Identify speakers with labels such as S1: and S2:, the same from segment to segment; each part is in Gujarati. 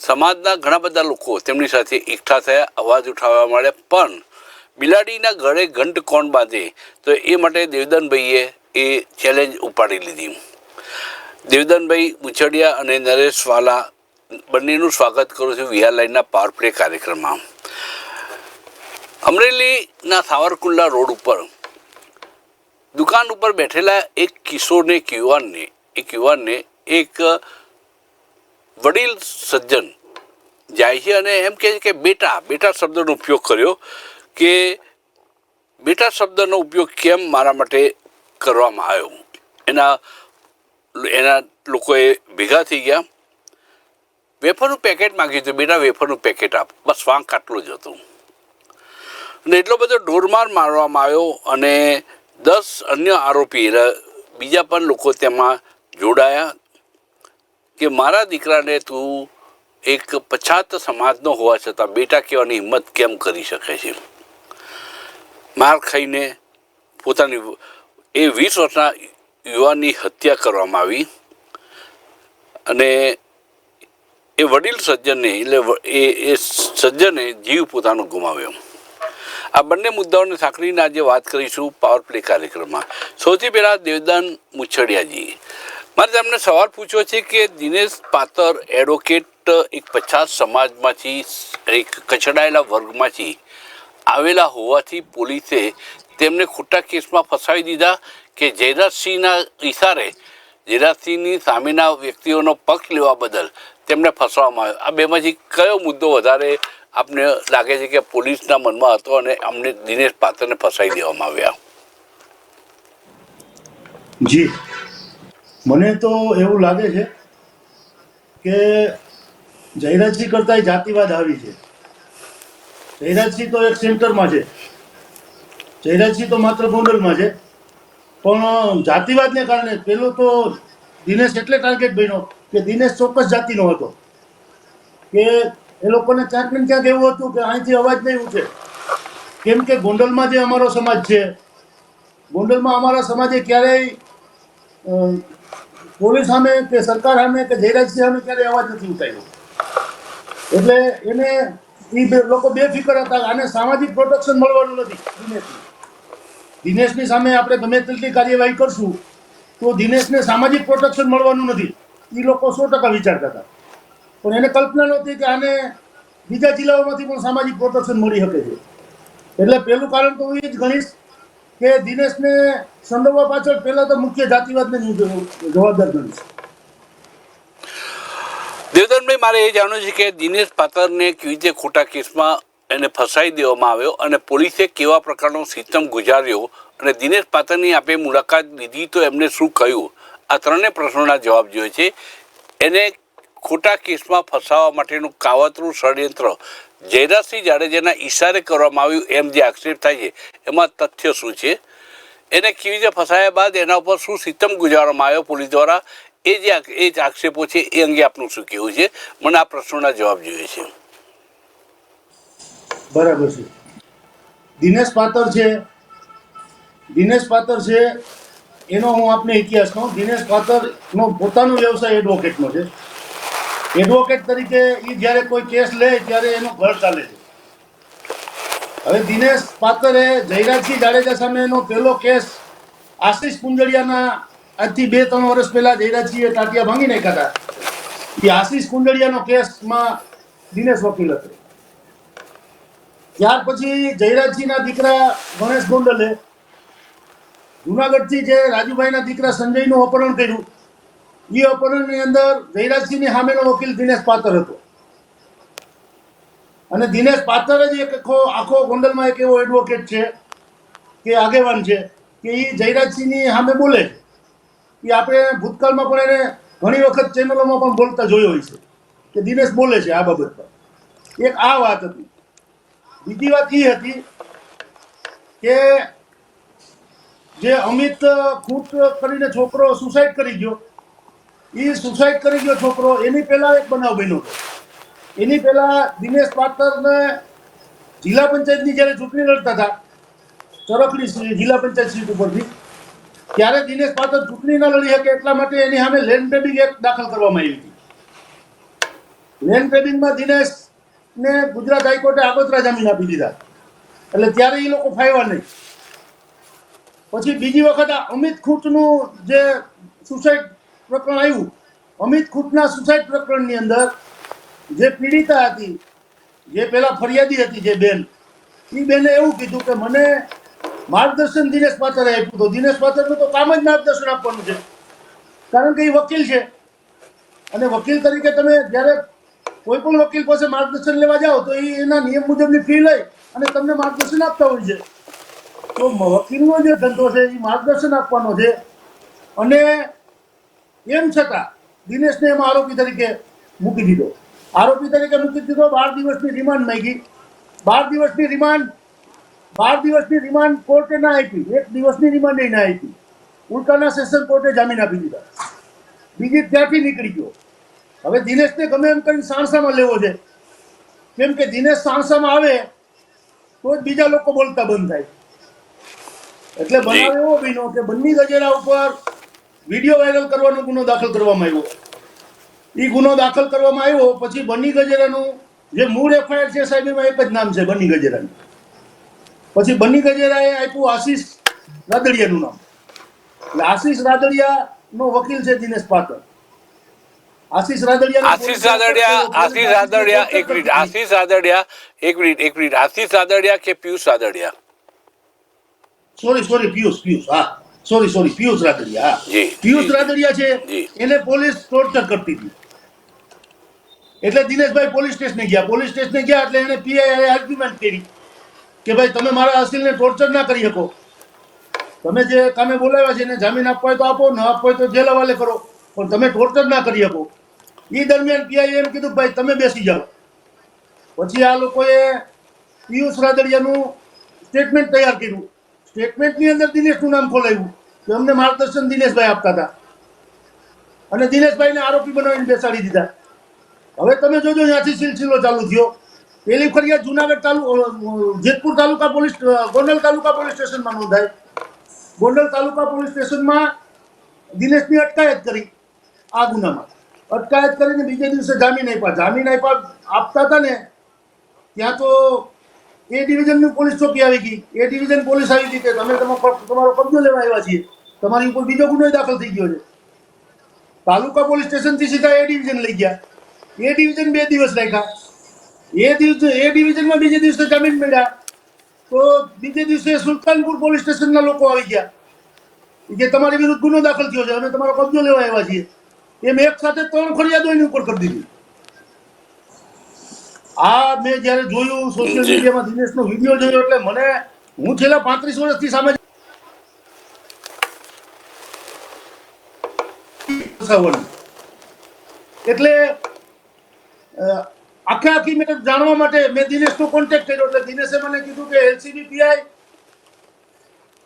S1: સમાજના ઘણા બધા લોકો તેમની સાથે એકઠા થયા, અવાજ ઉઠાવવા માંડ્યા પણ બિલાડીના ગળે ઘંટ કોણ બાંધે, તો એ માટે દેવદાનભાઈએ એ ચેલેન્જ ઉપાડી લીધી. દેવદાનભાઈ મુછડિયા અને નરેશ વાલા બંનેનું સ્વાગત કરું છું વીઆર લાઈનના પાવર કાર્યક્રમમાં. અમરેલીના સાવરકુંડલા રોડ ઉપર દુકાન ઉપર બેઠેલા એક કિશોરને યુવાનને, એક યુવાનને એક વડીલ સજ્જન જાય છે અને એમ કહે છે કે બેટા બેટા શબ્દનો ઉપયોગ કર્યો કે બેટા શબ્દનો ઉપયોગ કેમ મારા માટે કરવામાં આવ્યો? એના એના લોકોએ ભેગા થઈ ગયા. વેફરનું પેકેટ માગ્યું હતું. બેટા, વેફરનું પેકેટ આપ. બસ વાંક આટલું જ હતું. અને એટલો બધો ઢોરમાર મારવામાં આવ્યો અને દસ અન્ય આરોપી બીજા પણ લોકો તેમાં જોડાયા. કે મારા દીકરાને તું એક પછાત સમાજનો હોવા છતાં બેટા કહેવાની હિંમત કેમ કરી શકે છે? માર ખાઈને પોતાની એ વીસ વર્ષના યુવાનની હત્યા કરવામાં આવી અને એ વડીલ સજ્જનને, એટલે એ એ સજ્જને જીવ પોતાનો ગુમાવ્યો. આ બંને મુદ્દાઓને સાંકળીને આજે વાત કરીશું પાવર પ્લે કાર્યક્રમમાં. સૌથી પહેલાં દેવદાન મુછડિયાજી. મારે તમને સવાલ પૂછ્યો છે કે દિનેશ પાતર એડવોકેટ એક પછાત સમાજમાંથી એક કચડાયેલા વર્ગમાંથી આવેલા હોવાથી પોલીસે તેમને ખોટા કેસમાં ફસાવી દીધા કે જયરાજસિંહના ઇશારે જયરાજસિંહની સામેના વ્યક્તિઓનો પક્ષ લેવા બદલ તેમને ફસવામાં આવ્યો. આ બેમાંથી કયો મુદ્દો વધારે આપને લાગે છે કે પોલીસના મનમાં હતો અને અમને દિનેશ પાત્રને ફસાઈ દેવામાં આવ્યા?
S2: જી. મને તો એવું લાગે છે કે જયરાજસિંહ કરતા જાતિવાદ આવી છે. જયરાજસિંહ તો એક સેન્ટરમાં છે. જયરાજસિંહ તો માત્ર ગોંડલમાં છે. પણ જાતિવાદને કારણે પેલો તો દિનેશ એટલે ટાર્ગેટ બન્યો કે દિનેશ ચોક્કસ જાતિનો હતો. કે એ લોકોને ક્યાંક ને ક્યાંક એવું હતું કે અહીંથી અવાજ નહીં ઉઠે કેમ કે ગોંડલમાં જે અમારો સમાજ છે, ગોંડલમાં અમારા સમાજે ક્યારેય પોલીસ સામે કે સરકાર સામે કે જયરાજ સામે ક્યારેય અવાજ નથી ઉઠાવ્યો? એટલે એને એ લોકો બેફિકર હતા આને સામાજિક પ્રોટેક્શન મળવાનું નથી. દિનેશને. દિનેશની સામે આપણે ગમે તેટલી કાર્યવાહી કરશું, તો દિનેશને સામાજિક પ્રોટેક્શન મળવાનું નથી. એ લોકો સો ટકા વિચારતા હતા. પણ એને કલ્પના નહોતી કે આને બીજા જિલ્લાઓમાંથી પણ સામાજિક પ્રોટેક્શન મળી શકે છે. એટલે પહેલું કારણ તો હું એ જ ગણીશ કે દિનેશને સંડોવવા પાછળ પહેલા તો મુખ્ય જાતિવાદને જ જવાબદાર ગણીશ.
S1: દેવદનભાઈ મારે એ જાણવું છે કે દિનેશ પાતરને કેવી રીતે ખોટા કેસમાં એને ફસાઈ દેવામાં આવ્યો અને પોલીસે કેવા પ્રકારનો સિસ્ટમ ગુજાર્યો અને દિનેશ પાતરની આપે મુલાકાત લીધી તો એમને શું કહ્યું? આ ત્રણેય પ્રશ્નોના જવાબ જોઈએ છે. એને ખોટા કેસમાં ફસાવવા માટેનું કાવતરું ષડયંત્ર જયરાજસિંહ જાડેજાના ઈશારે કરવામાં આવ્યું એમ જે આક્ષેપ થાય છે, એમાં તથ્ય શું છે? એને કેવી રીતે ફસાયા બાદ એના ઉપર શું સિતમ ગુજારવામાં આવ્યો પોલીસ દ્વારા? એ જે એ જ આક્ષેપો છે, એ અંગે આપનું શું કહેવું છે? મને આ પ્રશ્નોના જવાબ જોઈએ છે.
S2: બરાબર છે. દિનેશ પાતર છે. દિનેશ પાતર છે, એનો હું આપને ઇતિહાસ કહું. દિનેશ પાતરનો પોતાનો વ્યવસાય એડવોકેટનો છે. એડવોકેટ તરીકે એ જ્યારે કોઈ કેસ લે, ત્યારે એનું ઘર ચાલે છે. હવે દિનેશ પાતરે જયરાજસિંહ જાડેજા સામેનો પહેલો કેસ આશીષ કુંજળિયાના આજથી બે, ત્રણ વર્ષ પહેલા જયરાજસિંહે ટાટિયા ભાંગી નાખ્યા હતા. એ આશીષ કુંજળિયાનો કેસમાં દિનેશ વકીલ હતો. ત્યાર પછી જયરાજસિંહના દીકરા ગણેશ ગોંડલે જુનાગઢથી જે રાજુભાઈના દીકરા સંજયનું અપહરણ કર્યું એ ઓપોનન્ટની અંદર જયરાજસિંહની સામેનો વકીલ દિનેશ પાત્ર હતો. અને દિનેશ પાતર જ એક આખો આખો ગોંડલમાં એક એવો એડવોકેટ છે, કે આગેવાન છે, કે એ જયરાજસિંહની સામે બોલે છે. એ આપણે ભૂતકાળમાં પણ એને ઘણી વખત ચેનલોમાં પણ બોલતા જોયો હોય છે, કે દિનેશ બોલે છે આ બાબત પર. એક આ વાત હતી. બીજી વાત એ હતી કે જે અમિત ખૂટ કરીને છોકરો સુસાઇડ કરી ગયો એ સુસાઇડ કરી ગયો છોકરો. એની પહેલા એક બનાવ બન્યો હતો. એની પહેલા દિનેશ પાટરને જિલ્લા પંચાયતની જ્યારે ચૂંટણી લડતા હતા, ચરખડી જિલ્લા પંચાયત સીટ ઉપરથી, ત્યારે દિનેશ પાટર ચૂંટણી ન લડી શકે એટલા માટે એની સામે લેન્ડ ગ્રેબિંગ એક્ટ દાખલ કરવામાં આવી હતી. લેન્ડ ગ્રેબિંગમાં દિનેશ ને ગુજરાત હાઈકોર્ટે આગોતરા જામીન આપી દીધા. એટલે ત્યારે એ લોકો ફાયવા નહીં. પછી બીજી વખત આ અમિત ખૂટનું જે સુસાઇડ પ્રકરણ આવ્યું. અમિત ખૂટના સુસાઇડ પ્રકરણની અંદર જે પીડિતા હતી, જે પહેલાં ફરિયાદી હતી જે બેન, એ બેને એવું કીધું કે મને માર્ગદર્શન દિનેશ પાત્રે આપ્યું હતું. દિનેશ પાત્રનું તો કામ જ માર્ગદર્શન આપવાનું છે. કારણ કે એ વકીલ છે. અને વકીલ તરીકે તમે જ્યારે કોઈ પણ વકીલ પાસે માર્ગદર્શન લેવા જાઓ, તો એ એના નિયમ મુજબની ફી લઈ અને તમને માર્ગદર્શન આપતા હોય છે. તો વકીલનો જે ધંધો છે, એ માર્ગદર્શન આપવાનો છે. અને એમ છતાં દિનેશને એમાં આરોપી તરીકે મૂકી દીધો. આરોપી તરીકે મૂકી દીધો બાર દિવસની રિમાન્ડ માંગી. બાર દિવસની રિમાન્ડ બાર દિવસની રિમાન્ડ કોર્ટે ના આપી. એક દિવસની રિમાન્ડ ના આપી. ઉલટાના સેશન કોર્ટે જામીન આપી દીધા. બીજી ત્યાંથી નીકળી ગયો. હવે દિનેશને ગમે એમ કરીને સાણસામાં લેવો છે. કેમ કે દિનેશ સાણસામાં આવે તો જ બીજા લોકો બોલતા બંધ થાય. એટલે બનાવ એવો બન્યો કે બંને ગજેરા ઉપર વીડિયો વાયરલ કરવાનો ગુનો દાખલ કરવામાં આવ્યો. એ ગુનો દાખલ કરવામાં આવ્યો પછી બની ગજેરાનું જે મૂળ એફઆઈઆર છે સાહેબ એમાં એક જ નામ છે બની ગજેરાનું. પછી બની ગજેરાએ આપ્યું આશીષ રાદડિયાનું નામ. એટલે આશીષ રાદડિયાનો વકીલ છે દિનેશ પાત્ર આશીષ રાદડિયા
S1: આશીષ રાદડિયા આશીષ રાદડિયા એક મિનિટ આશીષ રાદડિયા એક મિનિટ એક મિનિટ. આશીષ રાદડિયા કે પિયુષ રાદડિયા?
S2: સોરી સોરી પિયુષ પિયુષ હા. Sorry sorry Piyush Radadiya. Piyush. Radadiya છે. એને પોલીસ ટોર્ચર કરતી હતી. એટલે દિનેશભાઈ પોલીસ સ્ટેશને ગયા. પોલીસ સ્ટેશને ગયા એટલે એને પીઆઈ આર્ગ્યુમેન્ટ કરી કે ભાઈ તમે મારા અસીલને ટોર્ચર ના કરી શકો. તમે જે કામે બોલાવ્યા છે એને જામીન આપવા હોય તો આપો ન આપવો હોય તો જેલ હવાલે કરો. પણ તમે ટોર્ચર ના કરી શકો. એ દરમિયાન પીઆઈ એમ કીધું ભાઈ તમે બેસી જાઓ. પછી આ લોકોએ પિયુષ રાદડિયાનું સ્ટેટમેન્ટ તૈયાર કર્યું. સ્ટેટમેન્ટની અંદર દિનેશનું નામ ખોલાવ્યું કે અમને માર્ગદર્શન દિનેશભાઈ આપતા હતા. અને દિનેશભાઈને આરોપી બનાવીને બેસાડી દીધા. હવે તમે જોજો, ત્યાંથી સિલસિલો ચાલુ થયો. પેલી ફરિયાદ જુનાગઢ તાલુ જેતપુર તાલુકા પોલીસ ગોંડલ તાલુકા પોલીસ સ્ટેશનમાં નોંધાય ગોંડલ તાલુકા પોલીસ સ્ટેશનમાં દિનેશની અટકાયત કરી આ ગુનામાં. અટકાયત કરીને બીજે દિવસે જામીન આપ્યા. જામીન આપ્યા, આપતા હતા ને, ત્યાં તો એ ડિવિઝનની પોલીસ ચોકી આવી ગઈ. એ ડિવિઝન પોલીસ આવી ગઈ કે તમે તમારો કબજો લેવા આવ્યા છીએ. તમારી ઉપર બીજો ગુનો દાખલ થઈ ગયો છે. તાલુકા પોલીસ સ્ટેશનથી સીધા એ ડિવિઝન લઈ ગયા. એ ડિવિઝન બે દિવસ રાખ્યા. એ દિવસે એ ડિવિઝનમાં બીજે દિવસે જામીન મળ્યા. તો બીજે દિવસે સુલતાનપુર પોલીસ સ્ટેશનના લોકો આવી ગયા. કે તમારી વિરુદ્ધ ગુનો દાખલ થયો છે અને તમારો કબજો લેવા આવ્યા છીએ. એમ એક સાથે ત્રણ ફરિયાદો એની ઉપર કરી દીધી. આ મેં જ્યારે જોયું સોશિયલ
S1: મીડિયામાં
S2: મીડિયામાં દિનેશનો વીડિયો જોયો એટલે મને હું છેલ્લા પાંત્રીસ વર્ષથી સામે એટલે આખે આખી મેં જાણવા માટે મેં દિનેશનો કોન્ટેક્ટ કર્યો એટલે દિનેશે મને કીધું કે એલસીબી પીઆઈ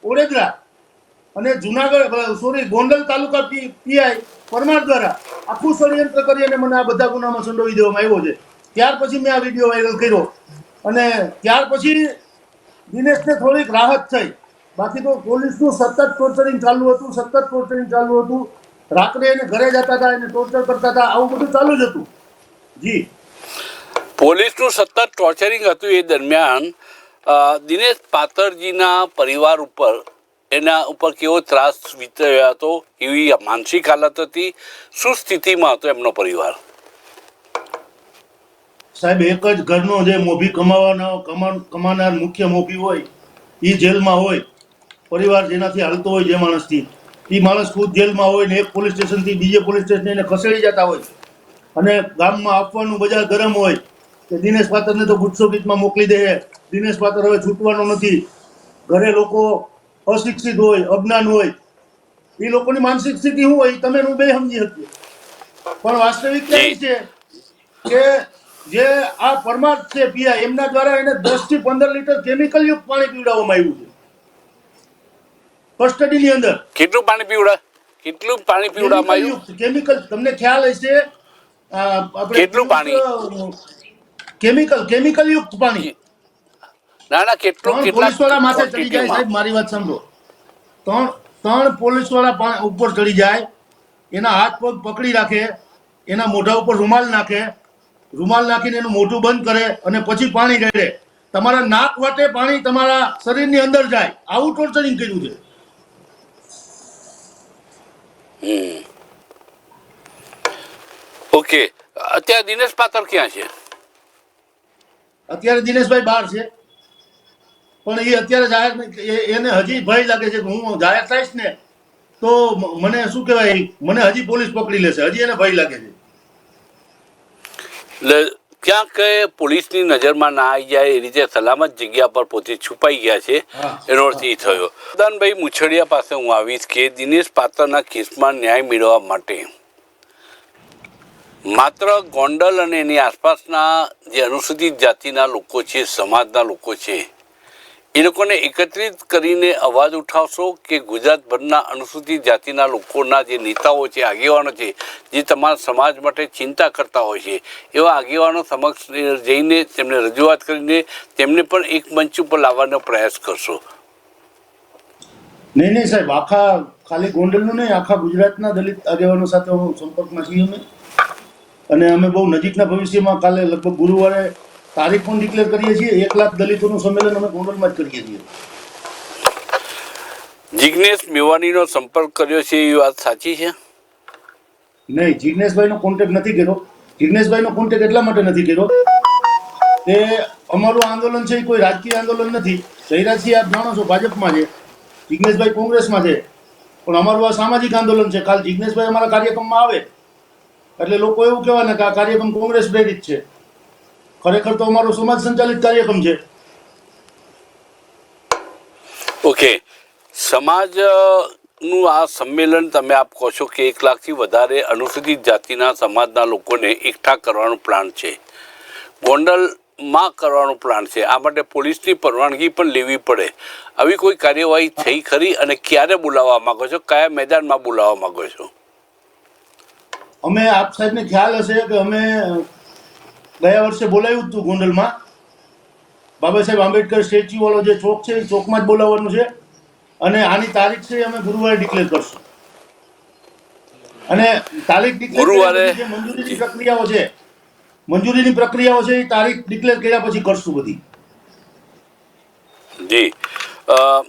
S2: ઓડેદરા અને જુનાગઢ સોરી ગોંડલ તાલુકા પીઆઈ પરમાર દ્વારા આખું ષડયંત્ર કરી અને મને આ બધા ગુનામાં સંડોવી દેવામાં આવ્યો છે. ત્યાર પછી મેં આ વીડિયો વાયરલ કર્યો. અને ત્યાર પછી દિનેશને થોડીક રાહત થઈ. બાકી તો પોલીસનું સતત ટોર્ચરિંગ ચાલુ હતું, સતત ટોર્ચરિંગ ચાલુ હતું. રાત્રે એને ઘરે જતા હતા, એને ટોર્ચર કરતા હતા, આવું બધું ચાલુ જ હતું. જી.
S1: પોલીસનું સતત ટોર્ચરિંગ હતું એ દરમિયાન દિનેશ પાતરજીના પરિવાર ઉપર એના ઉપર કેવો ત્રાસ વિતર્યો હતો એવી માનસિક હાલત હતી, શું સ્થિતિમાં હતો એમનો પરિવાર?
S2: સાહેબ, એક જ ઘરનો જે મોભી કમાવાના કમા- કમાનાર મુખ્ય મોભી હોય એ જેલમાં હોય, પરિવાર જેનાથી હાલતો હોય જે માણસથી એ માણસ ખુદ જેલમાં હોય ને એક પોલીસ સ્ટેશનથી બીજે પોલીસ સ્ટેશન એને ખસેડી જતા હોય. અને ગામમાં આપવાનું બજાર ગરમ હોય, કે દિનેશ પાત્રને તો ગુસ્સો ગીતમાં મોકલી દે દિનેશ પાત્ર હવે છૂટવાનો નથી. ઘરે લોકો અશિક્ષિત હોય, અજ્ઞાન હોય એ લોકોની માનસિક સ્થિતિ શું હોય તમે હું બે સમજી શકીએ. પણ વાસ્તવિકતા એ છે કે જે આ પરમાર છે પીઆઈ એમના દ્વારા એને દસથી પંદર લીટર કેમિકલ યુક્ત પાણી પીવડાવવામાં આવ્યું છે. કસ્ટડીની અંદર.
S1: કેટલું પાણી પીવડા કેટલું પાણી પીવડાવવામાં આવ્યું?
S2: કેમિકલ તમને ખ્યાલ હશે આપણે
S1: કેટલું પાણી?
S2: કેમિકલ કેમિકલ યુક્ત પાણી.
S1: ના ના કેટલું કેટલા
S2: પોલીસવાળા માથે ચડી જાય સાહેબ મારી વાત સાંભળો. ત્રણ ત્રણ પોલીસવાળા ઉપર ચડી જાય એના હાથ પગ પકડી રાખે એના મોઢા ઉપર રૂમાલ નાખે રૂમાલ નાખીને એનું મોઢું બંધ કરે અને પછી પાણી રેડે. તમારા નાક વાટે પાણી તમારા શરીરની અંદર જાય. આવું ટોર્ચરિંગ કર્યું છે.
S1: ઓકે. અત્યારે દિનેશ પાત્ર ક્યાં છે?
S2: અત્યારે દિનેશભાઈ બહાર છે. પણ એ અત્યારે જાહેર એને હજી ભય લાગે છે કે હું જાહેર થઈશ ને તો મને શું કહેવાય? મને હજી પોલીસ પકડી લેશે. હજી એને ભય લાગે છે.
S1: એટલે ક્યાંક પોલીસની નજરમાં ના આવી જાય એ રીતે સલામત જગ્યા પર પોતે છુપાઈ ગયા છે એનો અર્થ એ થયો. દાનભાઈ મુછડિયા પાસે હું આવીશ કે દિનેશ પાત્રના કેસમાં ન્યાય મેળવવા માટે. માત્ર ગોંડલ અને એની આસપાસના જે અનુસૂચિત જાતિના લોકો છે સમાજના લોકો છે એ લોકોને એકત્રિત કરીને અવાજ ઉઠાવશો કે ગુજરાતભરના અનુસૂચિત જાતિના લોકોના જે નેતાઓ છે, આગેવાનો છે, જે તમારા સમાજ માટે ચિંતા કરતા હોય છે, એવા આગેવાનો સમક્ષ જઈને તેમને રજૂઆત કરીને તેમને પણ એક મંચ ઉપર લાવવાનો પ્રયાસ કરશો.
S2: નહીં નહીં સાહેબ, આખા ખાલી ગોંડલનું નહીં, આખા ગુજરાતના દલિત આગેવાનો સાથે હું સંપર્કમાં છીએ અને અમે બહુ નજીકના ભવિષ્યમાં કાલે લગભગ ગુરુવારે તારીખ પણ ડિક્લેર કરીએ છીએ એક લાખ દલિતોનું સંમેલન અમે ગોંડલમાં જ કરીએ છીએ.
S1: જિજ્ઞેશ મેવાણીનો સંપર્ક કર્યો છે એ વાત સાચી છે?
S2: નહીં જિજ્ઞેશભાઈનો કોન્ટેક્ટ નથી કર્યો. જિજ્ઞેશભાઈનો કોન્ટેક્ટ એટલા માટે નથી કર્યો કે અમારું આંદોલન છે એ કોઈ રાજકીય આંદોલન નથી. જયરાજસિંહ આપ જાણો છો ભાજપમાં છે જિજ્ઞેશભાઈ કોંગ્રેસમાં છે. પણ અમારું આ સામાજિક આંદોલન છે. કાલ જિજ્ઞેશભાઈ અમારા કાર્યક્રમમાં આવે. એટલે લોકો એવું કહેવાય કે આ કાર્યક્રમ કોંગ્રેસ પ્રેરિત છે. ખરેખર તો અમારો સમાજ સંચાલિત કાર્યક્રમ છે.
S1: ઓકે સમાજનું આ સંમેલન તમે આપ કહો છો કે એક લાખથી વધારે અનુસૂચિત જાતિના સમાજના લોકોને એકઠા કરવાનો પ્લાન છે. ગોંડલમાં કરવાનો પ્લાન છે. આ માટે પોલીસની પરવાનગી પણ લેવી પડે. આવી કોઈ કાર્યવાહી થઈ ખરી અને ક્યારે બોલાવવા માંગો છો? કયા મેદાનમાં બોલાવવા માંગો છો?
S2: અમે આપ સાહેબને ખ્યાલ હશે કે અમે ગયા વર્ષે બોલાવ્યું હતું ગોંડલમાં. બાબા સાહેબ આંબેડકર સ્ટેચ્યુ વાળો જે ચોક છે એ ચોકમાં જ બોલાવવાનું છે. અને આની તારીખ છે અમે ગુરુવારે ડિક્લેર કરશું. અને તારીખ ડિક્લેર
S1: ગુરુવારે-
S2: જે મંજૂરીની પ્રક્રિયાઓ છે મંજૂરીની પ્રક્રિયાઓ છે એ તારીખ ડિક્લેર કર્યા પછી કરશું બધી.
S1: જી. અ,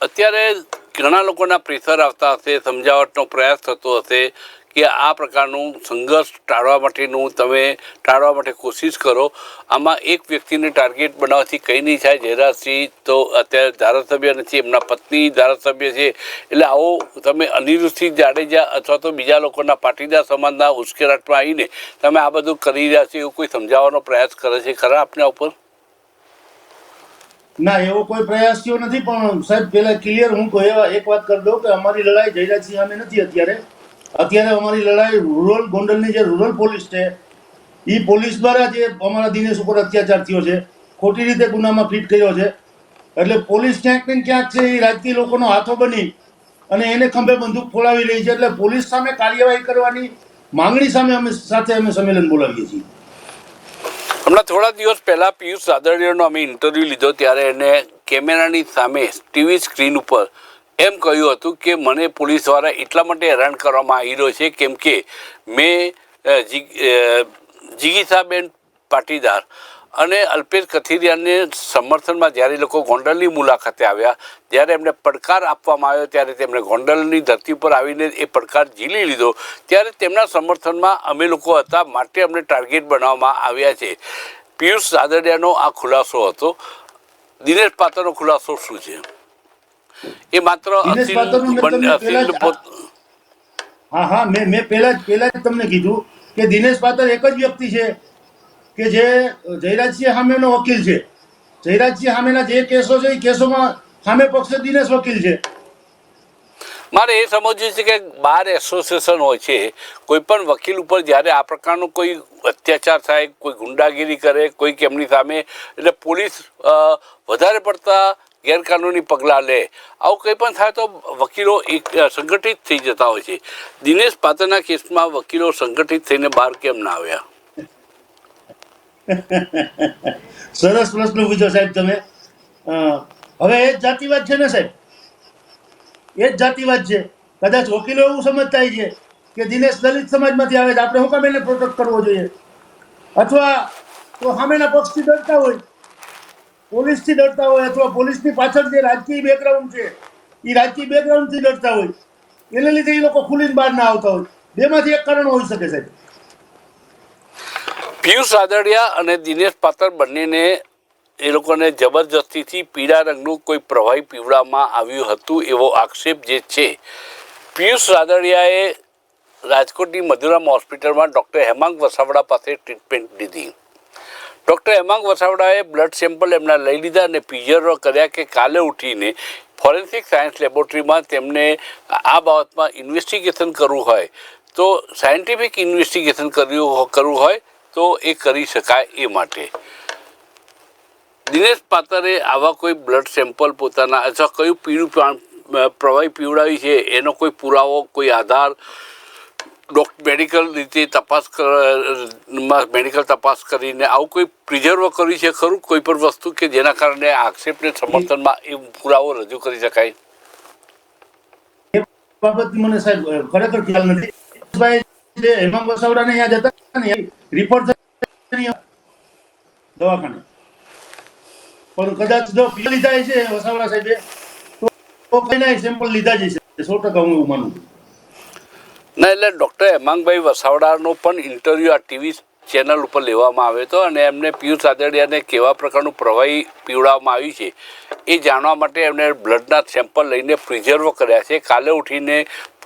S1: અત્યારે ઘણા લોકોના પ્રેશર આવતા હશે સમજાવટનો પ્રયાસ થતો હશે. કે આ પ્રકારનું સંઘર્ષ ટાળવા માટેનું તમે ટાળવા માટે કોશિશ કરો. આમાં એક વ્યક્તિને ટાર્ગેટ બનાવવાથી કંઈ નહીં થાય. જયરાજસિંહ તો અત્યારે ધારાસભ્ય નથી, એમના પત્ની ધારાસભ્ય છે. એટલે આવો તમે અનિરુદ્ધસિંહ જાડેજા અથવા તો બીજા લોકોના પાટીદાર સમાજના ઉશ્કેરાટમાં આવીને તમે આ બધું કરી રહ્યા છો, એવું કોઈ સમજાવવાનો પ્રયાસ કરે છે ખરા આપના ઉપર?
S2: ના, એવો કોઈ પ્રયાસ થયો નથી, પણ સાહેબ, પેલા ક્લિયર હું એક વાત કરી દઉં કે અમારી લડાઈ જયરાજસિંહ અમે નથી અત્યારે. અત્યારે અમારી લડાઈ રૂરલ ગોંડલની જે રૂરલ પોલીસ છે એ પોલીસ દ્વારા જે અમારા દિનેશ ઉપર અત્યાચાર થયો છે, ખોટી રીતે ગુનામાં ફિટ કર્યો છે, એટલે પોલીસ ક્યાંક ને ક્યાંક છે એ રાજકીય લોકોનો હાથો બની અને એને ખંભે બંદૂક ફોડાવી રહી છે, એટલે પોલીસ સામે કાર્યવાહી કરવાની માંગણી સામે અમે સાથે અમે સંમેલન બોલાવીએ છીએ.
S1: હમણાં થોડા દિવસ પહેલાં પિયુષ સાદડિયાનો અમે ઇન્ટરવ્યૂ લીધો, ત્યારે એને કેમેરાની સામે ટીવી સ્ક્રીન ઉપર એમ કહ્યું હતું કે મને પોલીસ દ્વારા એટલા માટે હેરાન કરવામાં આવી રહ્યો છે કેમ કે મેં જીગીસાબેન પાટીદાર અને અલ્પેશ કથિરિયાને સમર્થનમાં જ્યારે લોકો ગોંડલની મુલાકાતે આવ્યા જ્યારે એમને પડકાર આપવામાં આવ્યો, ત્યારે તેમણે ગોંડલની ધરતી પર આવીને એ પડકાર ઝીલી લીધો. ત્યારે તેમના સમર્થનમાં અમે લોકો હતા, માટે અમને ટાર્ગેટ બનાવવામાં આવ્યા છે. પિયુષ સાદડિયાનો આ ખુલાસો હતો. દિનેશ પાત્રનો ખુલાસો શું છે? એ માત્ર
S2: હા હા મેં મેં પહેલા જ પહેલા જ તમને કીધું કે દિનેશ પાત્ર એક જ વ્યક્તિ છે કે જે જયરાજસિંહ સામેનો વકીલ છે. જયરાજસિંહ સામેના જે કેસો છે એ કેસોમાં સામે પક્ષે દિનેશ વકીલ છે.
S1: મારે એ સમજવું છે કે બાર એસોસિએશન હોય છે કોઈ પણ વકીલ ઉપર જ્યારે આ પ્રકારનો કોઈ અત્યાચાર થાય કોઈ ગુંડાગીરી કરે કોઈક એમની સામે એટલે પોલીસ વધારે પડતા ગેરકાનૂની પગલાં લે. આવું કંઈ પણ થાય તો વકીલો એક સંગઠિત થઈ જતા હોય છે. દિનેશ પાત્રના કેસમાં વકીલો સંગઠિત થઈને બહાર કેમ ના આવ્યા?
S2: સરસ પ્રશ્ન પૂછ્યો સાહેબ તમે. હવે એ જ જાતિવાદ છે ને સાહેબ? એ જ જાતિવાદ છે. કદાચ વકીલો એવું સમજતા છે કે દિનેશ દલિત સમાજમાંથી આવે છે. આપણે શું કામ એને પ્રોટેક્ટ કરવો જોઈએ? અથવા તો સામેના પક્ષથી ડરતા હોય પોલીસથી ડરતા હોય અથવા પોલીસની પાછળ જે રાજકીય બેકગ્રાઉન્ડ છે એ રાજકીય બેકગ્રાઉન્ડથી ડરતા હોય, એને લીધે એ લોકો ખુલીને બહાર ના આવતા હોય. બેમાંથી એક કારણ હોઈ શકે સાહેબ.
S1: પિયુષ રાદડિયા અને દિનેશ પાત્ર બંનેને એ લોકોને જબરજસ્તીથી પીળા રંગનું કોઈ પ્રવાહી પીવડાવવામાં આવ્યું હતું એવો આક્ષેપ જે છે. પિયુષ રાદડિયાએ રાજકોટની મધુરામ હોસ્પિટલમાં ડૉક્ટર હેમાંગ વસાવડા પાસે ટ્રીટમેન્ટ લીધી. ડૉક્ટર હેમાંગ વસાવડાએ બ્લડ સેમ્પલ એમના લઈ લીધા અને પીઝરો કર્યા કે કાલે ઉઠીને ફોરેન્સિક સાયન્સ લેબોરેટરીમાં તેમને આ બાબતમાં ઇન્વેસ્ટિગેશન કરવું હોય, તો સાયન્ટિફિક ઇન્વેસ્ટિગેશન કર્યું કરવું હોય, તો એ કરી શકાય એ માટે. દિનેશ પાતરે આવા કોઈ બ્લડ સેમ્પલ પોતાના, અથવા કયું પીળું પ્રવાહી પીવડાવી છે, એનો કોઈ પુરાવો, કોઈ આધાર મેડિકલ રીતે તપાસ મેડિકલ તપાસ કરીને આવું કોઈ પ્રિઝર્વ કર્યું છે ખરું? કોઈ પણ વસ્તુ કે જેના કારણે આક્ષેપને સમર્થનમાં એ પુરાવો રજૂ કરી શકાય?
S2: એ મને સાહેબ ખરેખર ખ્યાલ નથી. પણ લીધા છે છે સો ટકા
S1: ના, એટલે ડૉક્ટર હેમાંગભાઈ વસાવડાનો પણ ઇન્ટરવ્યૂ આ ટીવી ચેનલ ઉપર લેવામાં આવ્યો હતો અને એમને પિયુષ આદડિયાને કેવા પ્રકારનું પ્રવાહી પીવડાવવામાં આવ્યું છે એ જાણવા માટે એમને બ્લડના સેમ્પલ લઈને પ્રિઝર્વ કર્યા છે. કાલે ઉઠીને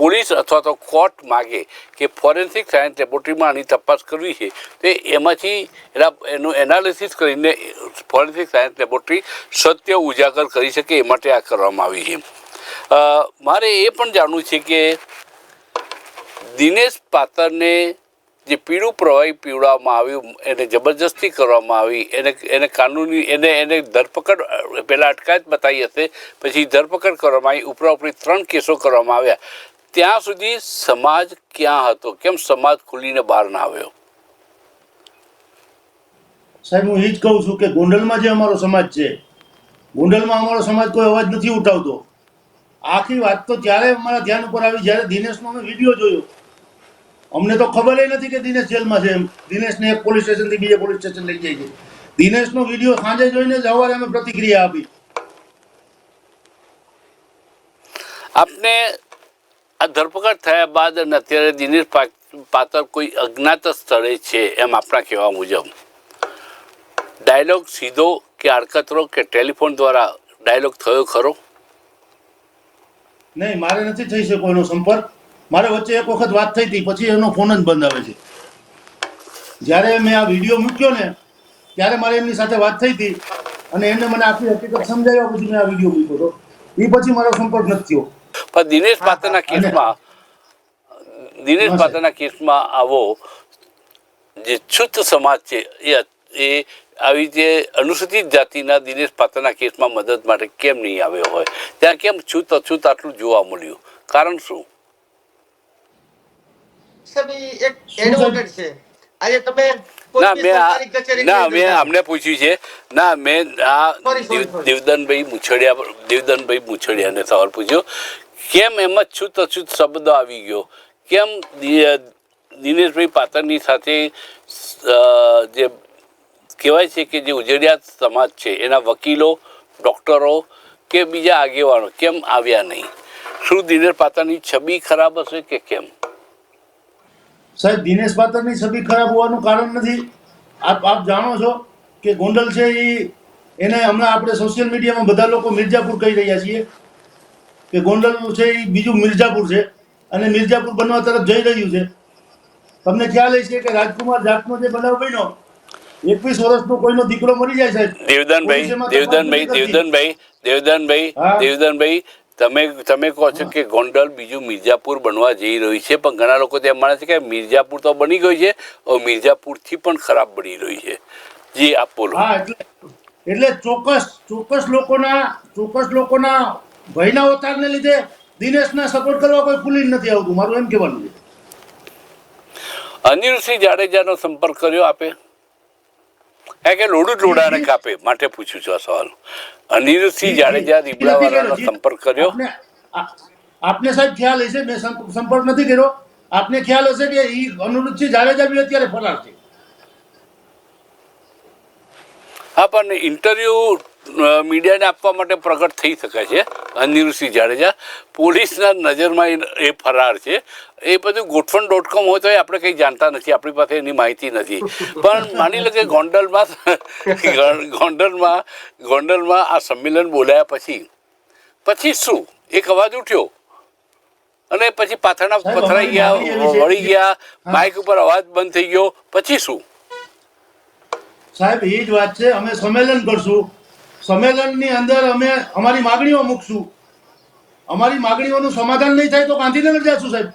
S1: પોલીસ અથવા તો કોર્ટ માગે કે ફોરેન્સિક સાયન્સ લેબોરેટરીમાં આની તપાસ કરવી છે. તો એમાંથી એના, એનું એનાલિસિસ કરીને ફોરેન્સિક સાયન્સ લેબોરેટરી સત્ય ઉજાગર કરી શકે એ માટે આ કરવામાં આવી છે. મારે એ પણ જાણવું છે કે દિનેશ પાતરને જે પીળું પ્રવાહી પીવડાવવામાં આવ્યું, એને જબરજસ્તી કરવામાં આવી, એને એને કાનૂની, એને એને ધરપકડ પહેલાં અટકાયત બતાવી હશે, પછી ધરપકડ કરવામાં આવી ઉપરા ઉપરી ત્રણ કેસો કરવામાં આવ્યા. ત્યાં સુધી સમાજ ક્યાં હતો? કેમ સમાજ ખુલીને બહાર ના આવ્યો?
S2: સાહેબ, હું એ જ કહું છું કે ગોંડલમાં જે અમારો સમાજ છે, ગોંડલમાં અમારો સમાજ કોઈ અવાજ નથી ઉઠાવતો. આખી વાત તો ત્યારે અમારા ધ્યાન ઉપર આવી, જ્યારે દિનેશનો વીડિયો જોયો. અમને તો ખબર નથી કે દિનેશ જેલમાં છે એમ. દિનેશને એક પોલીસ સ્ટેશનથી બીજે પોલીસ સ્ટેશન લઈ જાય છે. દિનેશનો વીડિયો સાંજે જોઈને જ સવારે અમે પ્રતિક્રિયા આપી.
S1: આપને આ ધરપકડ થયા બાદ અને અત્યારે દિનેશ પાત્ર કોઈ અજ્ઞાત સ્થળે છે એમ આપણા કહેવા મુજબ. ડાયલોગ સીધો કે આડકતરો કે ટેલિફોન દ્વારા ડાયલોગ થયો ખરો?
S2: નહીં મારે નથી થઈ શકો એનો સંપર્ક. મારે વચ્ચે એક વખત વાત થઈ હતી પછી એનો ફોન જ બંધ આવે છે. જ્યારે મેં આ વીડિયો મૂક્યો ને ત્યારે મારે એમની સાથે વાત થઈ હતી અને એમને મને આખી હકીકત સમજાવ્યા પછી મેં આ વીડિયો મૂક્યો હતો. એ પછી મારો સંપર્ક નથી થયો.
S1: પણ દિનેશ પાત્રના કેસમાં દિનેશ પાત્રના કેસમાં આવો જે છુત સમાજ છે એ એ આવી જે અનુસૂચિત જાતિના દિનેશ પાત્રના કેસમાં મદદ માટે કેમ નહીં આવ્યો હોય? ત્યાં કેમ છૂત અછૂત આટલું જોવા મળ્યું? કારણ શું?
S3: એક એડવોકેટ છે. આજે તમે
S1: ના મેં આ
S3: સરકારી કચેરી
S1: ના મેં અમને પૂછ્યું છે. ના મેં આ. દેવદનભાઈ મુછડિયા દેવદનભાઈ મુછડિયાને સવાલ પૂછ્યો. કેમ એમાં છૂત અછૂત શબ્દ આવી ગયો? કેમ દિનેશભાઈ પાતરની સાથે જે કહેવાય છે કે જે ઉજડિયાત સમાજ છે એના વકીલો ડૉક્ટરો કે બીજા આગેવાનો કેમ આવ્યા નહીં? શું દિનેશ પાતરની છબી ખરાબ હશે કે કેમ?
S2: સાહેબ દિનેશ પાત્રની છબી ખરાબ હોવાનું કારણ નથી. આપ આપ જાણો છો કે ગોંડલ છે એ એને હમણાં આપણે સોશિયલ મીડિયામાં બધા લોકો મિર્જાપુર કહી રહ્યા છીએ કે ગોંડલ છે એ બીજું મિર્જાપુર છે અને મિર્જાપુર બનવા તરફ જઈ રહ્યું છે. તમને ખ્યાલ હશે કે રાજકુમાર જાટનો જે બનાવ બન્યો એકવીસ વર્ષનો કોઈનો દીકરો મરી જાય સાહેબ.
S1: દેવદાનભાઈ દેવદાનભાઈ. દેવદાનભાઈ દેવદાનભાઈ દેવદાનભાઈ તમે તમે કહો છો કે ગોંડલ બીજું મિર્જાપુર બનવા જઈ રહ્યું છે પણ ઘણા લોકો ત્યાં માને છે કે મિર્જાપુર તો બની ગયું છે મિર્જાપુરથી પણ ખરાબ બની રહ્યું છે. જી આપ બોલો.
S2: હા એટલે એટલે ચોક્કસ ચોક્કસ લોકોના ચોક્કસ લોકોના ભયના અવતારને લીધે દિનેશના સપોર્ટ કરવા કોઈ ફૂલી નથી આવતું. મારું એમ કહેવાનું છે.
S1: અનિરુદ્ધસિંહ જાડેજાનો સંપર્ક કર્યો આપે. એ કે લોડું જ કાપે માટે પૂછું છું આ સવાલ. અનિરુદ્ધસિંહ જાડેજા દીપડાવાળાનો સંપર્ક કર્યો.
S2: આપને સાહેબ ખ્યાલ હશે મેં સંપર્ક નથી કર્યો. આપને ખ્યાલ હશે કે એ અનિરુદ્ધસિંહ જાડેજા બી અત્યારે ફરાર છે.
S1: હા પણ ઇન્ટરવ્યુ મીડિયાને આપવા માટે પ્રગટ થઈ શકે છે. અનિરુદ્ધસિંહ જાડેજા પોલીસના નજરમાં એ- ફરાર છે. એ બધું ગોઠવણ ડોટ કોમ હોય તો એ આપણે કંઈ જાણતા નથી. આપણી પાસે એની માહિતી નથી. પણ માની લો કે ગોંડલમાં ગોંડલમાં ગોંડલમાં આ સંમેલન બોલાયા પછી પછી શું? એક અવાજ ઉઠ્યો. અને પછી પાથરણા પથરાઈ ગયા વળી ગયા. માઇક ઉપર અવાજ બંધ થઈ ગયો. પછી શું?
S2: સાહેબ એ જ વાત છે. અમે સંમેલન કરશું. સંમેલનની અંદર અમે અમારી માગણીઓ મૂકશું. અમારી માગણીઓનું સમાધાન નહીં થાય તો ગાંધીનગર જશું સાહેબ.